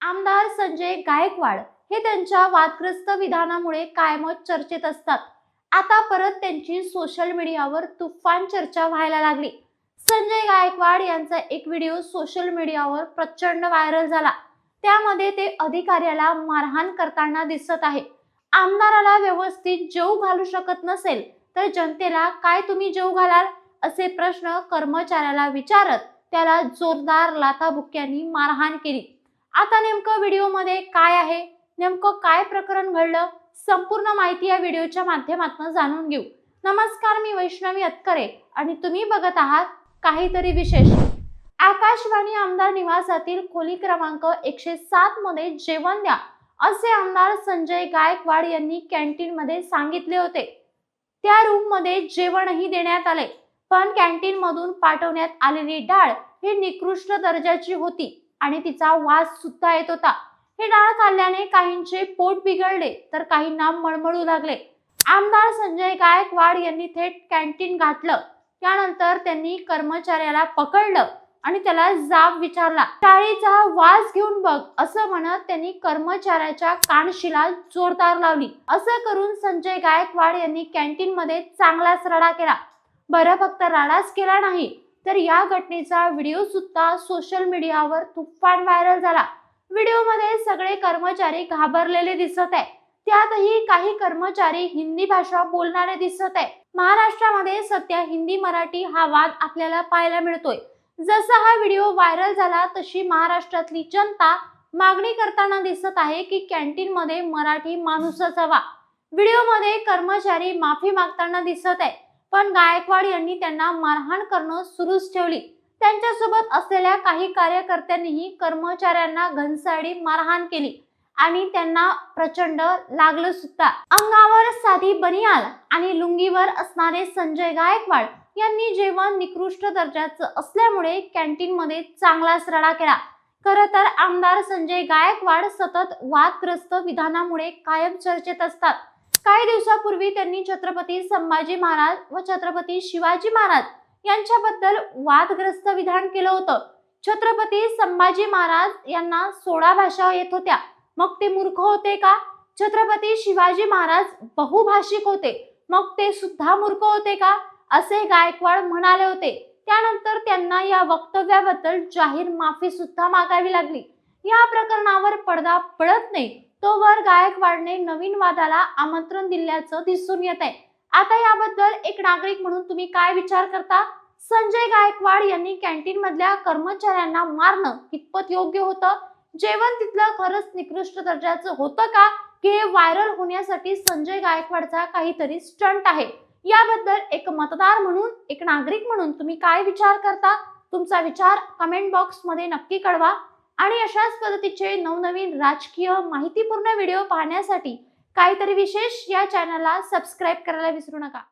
आमदार संजय गायकवाड हे त्यांच्या वादग्रस्त विधानामुळे कायमच चर्चेत असतात. आता परत त्यांची सोशल मीडियावर तुफान चर्चा व्हायला लागली. संजय गायकवाड यांचा एक व्हिडिओ सोशल मीडियावर प्रचंड व्हायरल झाला. त्यामध्ये ते अधिकाऱ्याला मारहाण करताना दिसत आहे. आमदाराला व्यवस्थित जेव घालू शकत नसेल तर जनतेला काय तुम्ही जेव घालाल? असे प्रश्न कर्मचाऱ्याला विचारत त्याला जोरदार लाथाबुक्क्यांनी मारहाण केली. आता नेमकं व्हिडिओमध्ये काय आहे? नेमकं काय प्रकरण घडलं? संपूर्ण माहिती या व्हिडिओच्या माध्यमातून जाणून घेऊ. नमस्कार मी वैष्णवी अतकरे आणि तुम्ही बघत आहात काहीतरी विशेष. आकाशवाणी आमदार निवासातील खोली क्रमांक एकशे सात मध्ये जेवण द्या असे आमदार संजय गायकवाड यांनी कॅन्टीन मध्ये सांगितले होते. त्या रूममध्ये जेवणही देण्यात आले पण कॅन्टीन मधून पाठवण्यात आलेली डाळ ही निकृष्ट दर्जाची होती. आणि तिचा वास सुद्धा येत होता. हे डाळ खाल्ल्याने काहींचे पोट बिघडले तर काहींना मळमळू लागले. आमदार संजय गायकवाड यांनी थेट कॅन्टीन गाठलं त्यानंतर त्यांनी कर्मचाऱ्याला पकडलं आणि त्याला जाब विचारला टाळीचा वास घेऊन बघ असं म्हणत त्यांनी कर्मचाऱ्याच्या कानशिला जोरदार लावली. असं करून संजय गायकवाड यांनी कॅन्टीन मध्ये चांगलाच रडा केला. बरं फक्त रडाच केला नाही. तर या घटनेचा व्हिडिओ सुद्धा सोशल मीडियावर तुफान व्हायरल झाला. व्हिडिओमध्ये सगळे कर्मचारी घाबरलेले दिसत आहे त्यातही काही कर्मचारी हिंदी भाषा बोलणारे दिसत आहे महाराष्ट्रामध्ये सध्या हिंदी मराठी हा वाद आपल्याला पाहायला मिळतोय. जसा हा व्हिडिओ व्हायरल झाला तशी महाराष्ट्रातली जनता मागणी करताना दिसत आहे की कॅन्टीन मध्ये मराठी माणूसच हवा. व्हिडिओमध्ये कर्मचारी माफी मागताना दिसत आहे पण गायकवाड यांनी त्यांना मारहाण करणं सुरूच ठेवली. त्यांच्यासोबत असलेल्या काही कार्यकर्त्यांनीही कर्मचाऱ्यांना घनसाडी मारहाण केली आणि त्यांना प्रचंड लागलं सुद्धा. अंगावर साधी बनियाल आणि लुंगीवर असणारे संजय गायकवाड यांनी जेवण निकृष्ट दर्जाचं असल्यामुळे कॅन्टीन मध्ये चांगलाच रडा केला. खर तर आमदार संजय गायकवाड सतत वादग्रस्त विधानामुळे कायम चर्चेत असतात. काही दिवसापूर्वी त्यांनी छत्रपती संभाजी महाराज व छत्रपती शिवाजी महाराज यांच्याबद्दल वादग्रस्त विधान केलं होतं. छत्रपती संभाजी महाराज यांना सोळा भाषा येत होत्या. मग ते मूर्ख होते का? छत्रपती शिवाजी महाराज बहुभाषिक होते. मग ते सुद्धा मूर्ख होते का? असे गायकवाड म्हणाले होते. त्यानंतर त्यांना या वक्तव्याबद्दल जाहीर माफी सुद्धा मागावी लागली. या प्रकरणावर पडदा पडत नाही. तोवर गायकवाडने नवीन वादाला आमंत्रण दिल्याचं दिसून येत आहे आता याबद्दल एक नागरिक म्हणून तुम्ही काय विचार करता? संजय गायकवाड यांनी कॅन्टीन मधल्या कर्मचाऱ्यांना मारणं कितपत योग्य होतं? जेवण तिथलं खरंच निकृष्ट दर्जाचं होतं का? की हे व्हायरल होण्यासाठी संजय गायकवाडचा काहीतरी स्टंट आहे. याबद्दल एक मतदार म्हणून एक नागरिक म्हणून तुम्ही काय विचार करता? तुमचा विचार कमेंट बॉक्समध्ये नक्की कळवा. आणि अशाच पद्धतीचे नवनवीन राजकीय माहितीपूर्ण व्हिडिओ पाहण्यासाठी काहीतरी विशेष या चॅनलला सबस्क्राईब करायला विसरू नका.